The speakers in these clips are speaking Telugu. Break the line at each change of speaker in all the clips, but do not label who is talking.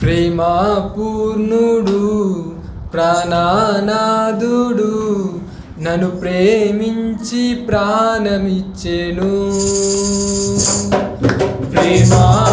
ప్రేమాపూర్ణుడు ప్రాణానాదుడు నన్ను ప్రేమించి ప్రాణమిచ్చెను. ప్రేమా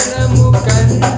జ్ఞానము కన్నా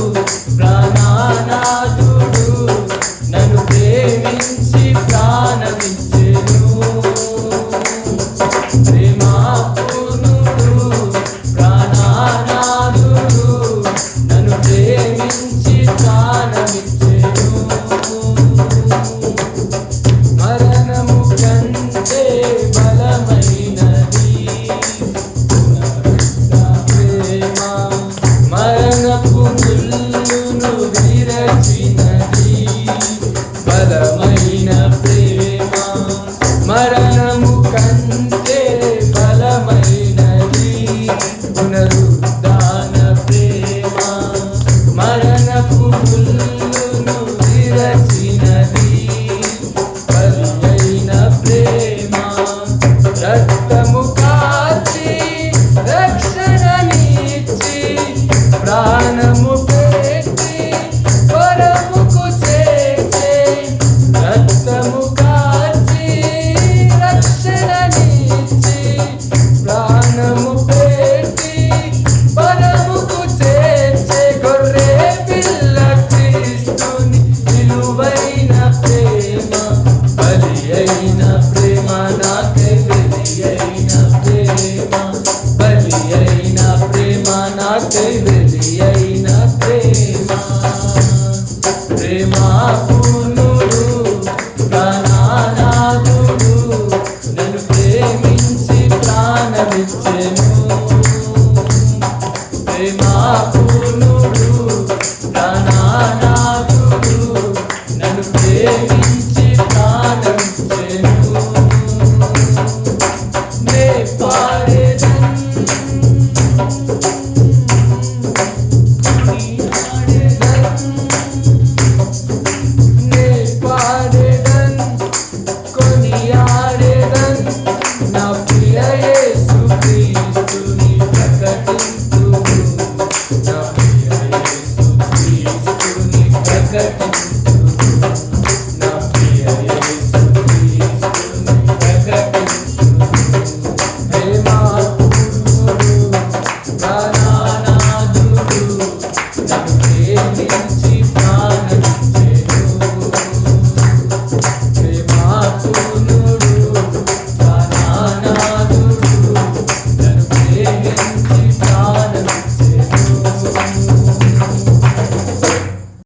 నా తెలియైన ప్రేమ. Bye.